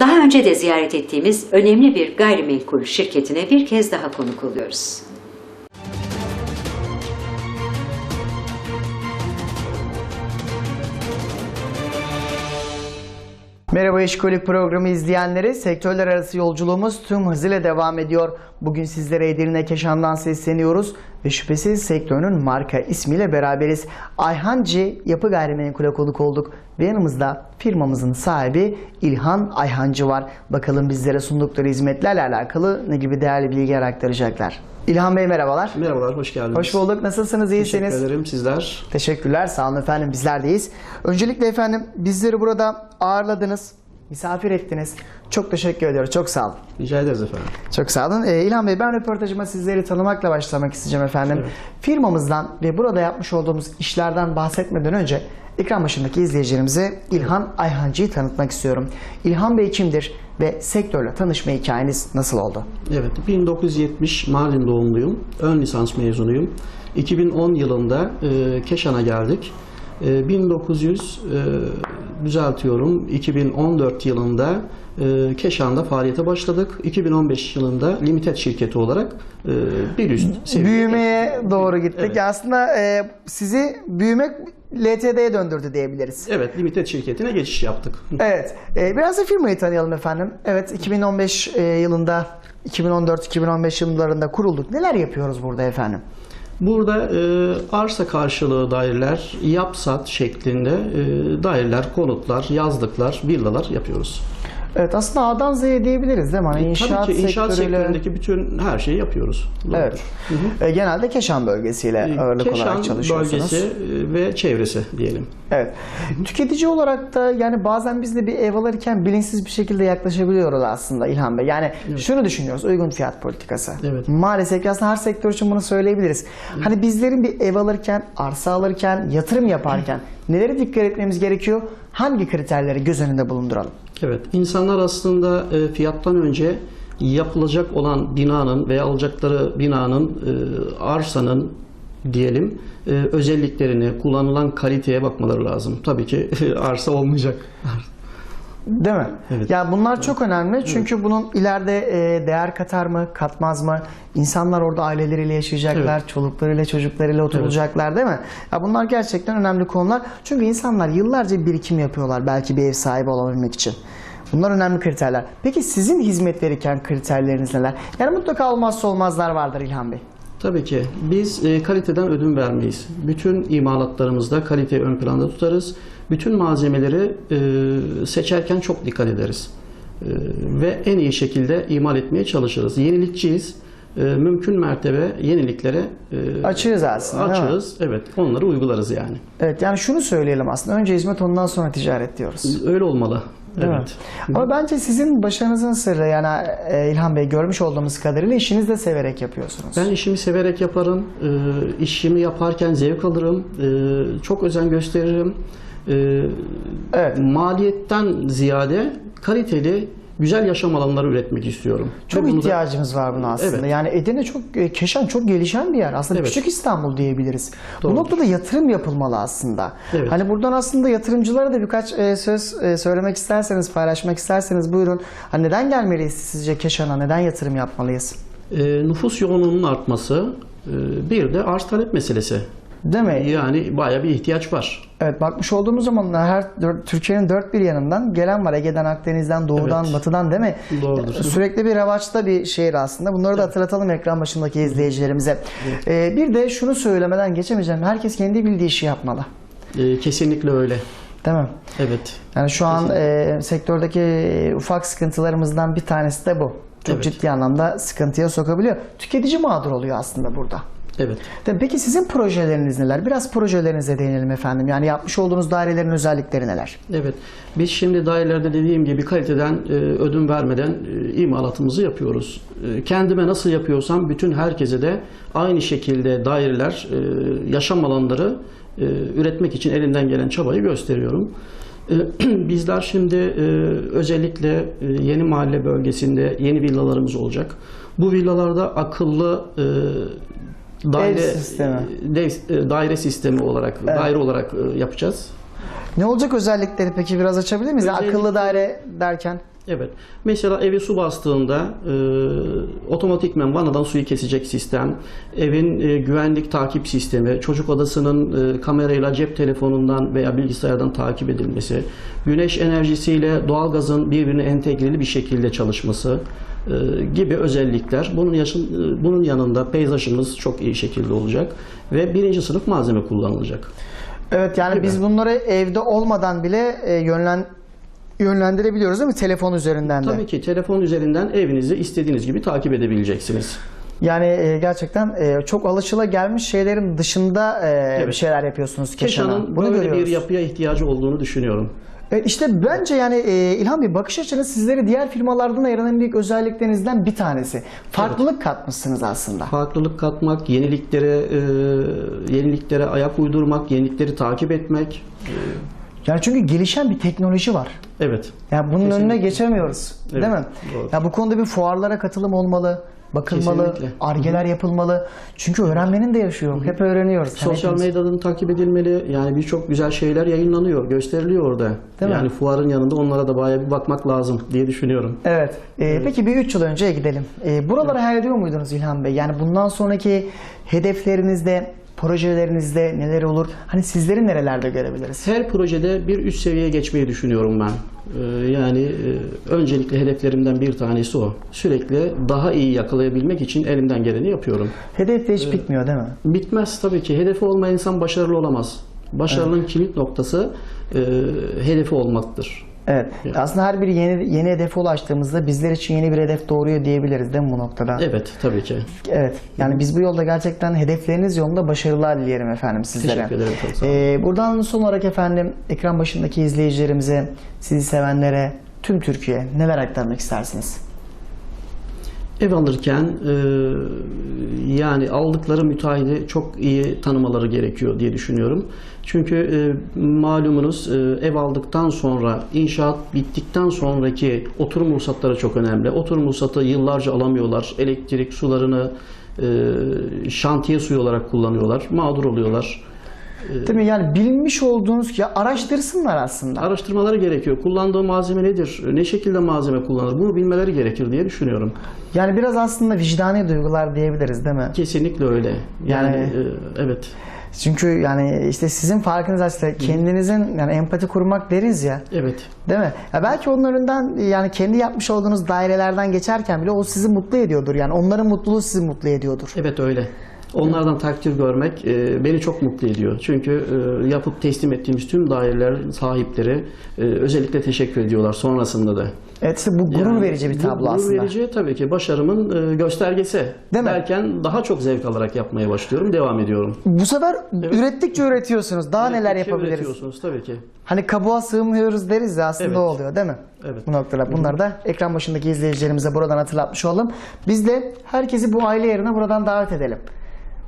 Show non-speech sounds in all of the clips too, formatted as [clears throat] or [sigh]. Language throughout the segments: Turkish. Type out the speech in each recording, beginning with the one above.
Daha önce de ziyaret ettiğimiz önemli bir gayrimenkul şirketine bir kez daha konuk oluyoruz. Merhaba İşkolik programı izleyenleri. Sektörler arası yolculuğumuz tüm hızıyla devam ediyor. Bugün sizlere Edirne Keşan'dan sesleniyoruz ve şüphesiz sektörünün marka ismiyle beraberiz. Ayhancı Yapı Gayrimenkul'e konuk olduk ve yanımızda firmamızın sahibi İlhan Ayhancı var. Bakalım bizlere sundukları hizmetlerle alakalı ne gibi değerli bilgiler aktaracaklar. İlhan Bey merhabalar. Merhabalar, hoş geldiniz. Hoş bulduk. Nasılsınız? Teşekkür İyisiniz? ederim. Sizler? Teşekkürler. Sağ olun efendim. Bizlerdeyiz. Öncelikle efendim bizleri burada ağırladınız. Misafir ettiniz. Çok teşekkür ediyoruz. Çok sağ olun. Rica ederiz efendim. Çok sağ olun. Ee, İlhan Bey ben röportajıma sizleri tanımakla başlamak isteyeceğim efendim. Firmamızdan ve burada yapmış olduğumuz işlerden bahsetmeden önce ekran başındaki izleyicilerimize İlhan Ayhancı'yı tanıtmak istiyorum. İlhan Bey kimdir ve sektörle tanışma hikayeniz nasıl oldu? Evet, 1970 Mardin doğumluyum. Ön lisans mezunuyum. 2010 yılında e, Keşan'a geldik. E, 1900 e, düzeltiyorum. 2014 yılında e, Keşan'da faaliyete başladık. 2015 yılında limited şirketi olarak e, bir üst seviye. Büyümeye doğru gittik. Evet. Aslında e, sizi büyümek LTD'ye döndürdü diyebiliriz. Evet, limited şirketine geçiş yaptık. Evet. e, biraz da firmayı tanıyalım efendim. Evet 2015 e, yılında 2014-2015 yıllarında kurulduk. Neler yapıyoruz burada efendim? Burada e, arsa karşılığı daireler, yapsat şeklinde e, daireler, konutlar, yazlıklar, villalar yapıyoruz. Evet aslında A'dan Z'ye diyebiliriz değil mi? Hani inşaat, Tabii ki inşaat sektörüyle... sektöründeki bütün her şeyi yapıyoruz. Evet. E, genelde Keşan bölgesiyle ağırlık Keşan olarak çalışıyorsunuz. bölgesi e, ve çevresi diyelim. Evet. Tüketici olarak da yani bazen biz de bir ev alırken bilinçsiz bir şekilde yaklaşabiliyoruz aslında İlhan Bey. Yani şunu düşünüyoruz uygun fiyat politikası. Evet. Maalesef aslında her sektör için bunu söyleyebiliriz. Hani bizlerin bir ev alırken, arsa alırken, yatırım yaparken nelere dikkat etmemiz gerekiyor? Hangi kriterleri göz önünde bulunduralım? Evet, insanlar aslında e, fiyattan önce yapılacak olan binanın veya alacakları binanın, e, arsanın diyelim e, özelliklerini, kullanılan kaliteye bakmaları lazım. Tabii ki arsa olmayacak. [laughs] Değil mi? Evet. Ya bunlar çok önemli çünkü bunun ileride e, değer katar mı, katmaz mı? İnsanlar orada aileleriyle yaşayacaklar, çoluklarıyla, çocuklarıyla oturacaklar değil mi? Ya bunlar gerçekten önemli konular. Çünkü insanlar yıllarca birikim yapıyorlar belki bir ev sahibi olabilmek için. Bunlar önemli kriterler. Peki sizin hizmet verirken kriterleriniz neler? Yani mutlaka olmazsa olmazlar vardır İlhan Bey. Tabii ki. Biz e, kaliteden ödün vermeyiz. Bütün imalatlarımızda kaliteyi ön planda tutarız. Bütün malzemeleri e, seçerken çok dikkat ederiz. E, ve en iyi şekilde imal etmeye çalışırız. Yenilikçiyiz. E, mümkün mertebe yeniliklere e, Açığız aslında? Açığız. Evet. Onları uygularız yani. Evet yani şunu söyleyelim aslında. Önce hizmet ondan sonra ticaret diyoruz. Öyle olmalı. Değil mi? evet. Ama bence sizin başarınızın sırrı yani e, İlhan Bey görmüş olduğumuz kadarıyla işinizi de severek yapıyorsunuz. Ben işimi severek yaparım. E, işimi yaparken zevk alırım. E, çok özen gösteririm. E, Evet. maliyetten ziyade kaliteli güzel yaşam alanları üretmek istiyorum. Çok Ve bunu da- ihtiyacımız var buna aslında. Evet. Yani Edirne çok e, Keşan çok gelişen bir yer. Aslında Evet. küçük İstanbul diyebiliriz. Bu Doğrudur. noktada yatırım yapılmalı aslında. Evet. Hani buradan aslında yatırımcılara da birkaç e, söz e, söylemek isterseniz, paylaşmak isterseniz buyurun. Hani neden gelmeliyiz sizce Keşan'a? Neden yatırım yapmalıyız? E, nüfus yoğunluğunun artması, e, bir de arz talep meselesi. Değil mi? Yani baya bir ihtiyaç var. Evet bakmış olduğumuz zaman her dört- Türkiye'nin dört bir yanından gelen var. Ege'den, Akdeniz'den, doğudan, Evet. batıdan değil mi? Doğrudur. Sürekli bir revaçta bir şehir aslında. Bunları da hatırlatalım ekran başındaki izleyicilerimize. Ee, bir de şunu söylemeden geçemeyeceğim. Herkes kendi bildiği işi yapmalı. E, kesinlikle öyle. Değil mi? Evet. Yani şu an e, sektördeki ufak sıkıntılarımızdan bir tanesi de bu. Çok Evet. ciddi anlamda sıkıntıya sokabiliyor. Tüketici mağdur oluyor aslında burada. Evet. Peki sizin projeleriniz neler? Biraz projelerinize değinelim efendim. Yani yapmış olduğunuz dairelerin özellikleri neler? Evet. Biz şimdi dairelerde dediğim gibi kaliteden e, ödün vermeden e, imalatımızı yapıyoruz. E, kendime nasıl yapıyorsam bütün herkese de aynı şekilde daireler, e, yaşam alanları e, üretmek için elinden gelen çabayı gösteriyorum. [clears throat] Bizler şimdi özellikle yeni mahalle bölgesinde yeni villalarımız olacak. Bu villalarda akıllı e, daire sistemi. dev- daire sistemi olarak daire olarak e, yapacağız. Ne olacak özellikleri peki biraz açabilir miyiz? Özellikle- Akıllı daire derken. Evet. Mesela evi su bastığında e, otomatikmen vanadan suyu kesecek sistem, evin e, güvenlik takip sistemi, çocuk odasının e, kamerayla cep telefonundan veya bilgisayardan takip edilmesi, güneş enerjisiyle doğalgazın birbirine entegreli bir şekilde çalışması gibi özellikler. Bunun, yaşın, e, bunun yanında peyzajımız çok iyi şekilde olacak ve birinci sınıf malzeme kullanılacak. Evet yani biz bunları evde olmadan bile e, yönlen yönlendirebiliyoruz değil mi telefon üzerinden de? Tabii ki telefon üzerinden evinizi istediğiniz gibi takip edebileceksiniz. Yani e, gerçekten e, çok alışılagelmiş şeylerin dışında e, bir Evet. şeyler yapıyorsunuz Keşan'a. Keşan'ın Bunu böyle görüyoruz. bir yapıya ihtiyacı olduğunu düşünüyorum. Evet, işte bence yani e, İlhan Bey bakış açınız sizleri diğer firmalardan ayıran en büyük özelliklerinizden bir tanesi. Farklılık katmışsınız aslında. Farklılık katmak, yeniliklere e, yeniliklere ayak uydurmak, yenilikleri takip etmek. Yani çünkü gelişen bir teknoloji var. Evet. Ya bunun Kesinlikle. önüne geçemiyoruz. Evet, Değil mi? doğru. Ya bu konuda bir fuarlara katılım olmalı, bakılmalı, Kesinlikle. argeler yapılmalı. Çünkü öğrenmenin de yaşı yok. Hep öğreniyoruz. Sosyal hepimiz- medyadan takip edilmeli. Yani birçok güzel şeyler yayınlanıyor, gösteriliyor orada. Değil mi? yani fuarın yanında onlara da bayağı bir bakmak lazım diye düşünüyorum. Evet. Ee, Peki bir 3 yıl önceye gidelim. Ee, buraları hayal ediyor muydunuz İlhan Bey? Yani bundan sonraki hedeflerinizde, projelerinizde neler olur? Hani sizleri nerelerde görebiliriz? Her projede bir üst seviyeye geçmeyi düşünüyorum ben. Ee, Yani e, öncelikle hedeflerimden bir tanesi o. Sürekli daha iyi yakalayabilmek için elimden geleni yapıyorum. Hedef de hiç bitmiyor değil mi? Bitmez tabii ki. Hedefi olmayan insan başarılı olamaz. Başarının kilit noktası e, hedefi olmaktır. Evet. Aslında her bir yeni yeni hedefe ulaştığımızda bizler için yeni bir hedef doğuruyor diyebiliriz değil mi bu noktada? Evet tabii ki. Evet. Yani biz bu yolda gerçekten hedefleriniz yolunda başarılar dileyelim efendim sizlere. Teşekkür ederim, çok. Ee, buradan son olarak efendim ekran başındaki izleyicilerimize, sizi sevenlere, tüm Türkiye neler aktarmak istersiniz? Ev alırken e, yani aldıkları müteahhidi çok iyi tanımaları gerekiyor diye düşünüyorum. Çünkü e, malumunuz e, ev aldıktan sonra inşaat bittikten sonraki oturum ruhsatları çok önemli. Oturum ruhsatı yıllarca alamıyorlar. Elektrik sularını e, şantiye suyu olarak kullanıyorlar. Mağdur oluyorlar. Değil mi? Yani bilmiş olduğunuz ya araştırsınlar aslında. Araştırmaları gerekiyor. Kullandığı malzeme nedir? Ne şekilde malzeme kullanır? Bunu bilmeleri gerekir diye düşünüyorum. Yani biraz aslında vicdani duygular diyebiliriz değil mi? Kesinlikle öyle. Yani, Yani- e, evet. Çünkü yani işte sizin farkınız aslında kendinizin yani empati kurmak deriz ya. Evet. Değil mi? Ya belki önünden yani kendi yapmış olduğunuz dairelerden geçerken bile o sizi mutlu ediyordur. Yani onların mutluluğu sizi mutlu ediyordur. Evet öyle. Onlardan takdir görmek e, beni çok mutlu ediyor. Çünkü e, yapıp teslim ettiğimiz tüm dairelerin sahipleri e, özellikle teşekkür ediyorlar sonrasında da. Evet bu gurur Yani verici bir bu tablo gurur aslında. verici tabii ki başarımın e, göstergesi. Değil mi? Derken daha çok zevk alarak yapmaya başlıyorum, devam ediyorum. Bu sefer ürettikçe üretiyorsunuz. Daha neler Ürettikçe yapabiliriz? üretiyorsunuz tabii ki. Hani kabuğa sığmıyoruz deriz ya aslında Evet. o oluyor değil mi? Evet. Bu noktada. Bunları da ekran başındaki izleyicilerimize buradan hatırlatmış olalım. Biz de herkesi bu aile yerine buradan davet edelim.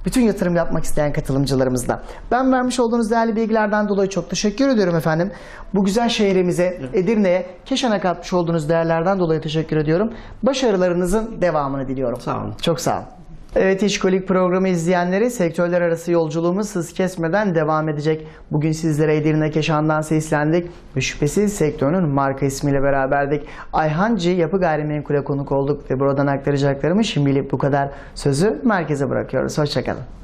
Bütün yatırım yapmak isteyen katılımcılarımızla. Ben vermiş olduğunuz değerli bilgilerden dolayı çok teşekkür ediyorum efendim. Bu güzel şehrimize, Edirne'ye, Keşan'a katmış olduğunuz değerlerden dolayı teşekkür ediyorum. Başarılarınızın devamını diliyorum. Sağ olun. Çok sağ olun. Evet İşkolik programı izleyenleri sektörler arası yolculuğumuz hız kesmeden devam edecek. Bugün sizlere Edirne Keşan'dan seslendik ve şüphesiz sektörün marka ismiyle beraberdik. Ayhancı Yapı Gayrimenkul'e konuk olduk ve buradan aktaracaklarımı şimdilik bu kadar. Sözü merkeze bırakıyoruz. Hoşçakalın.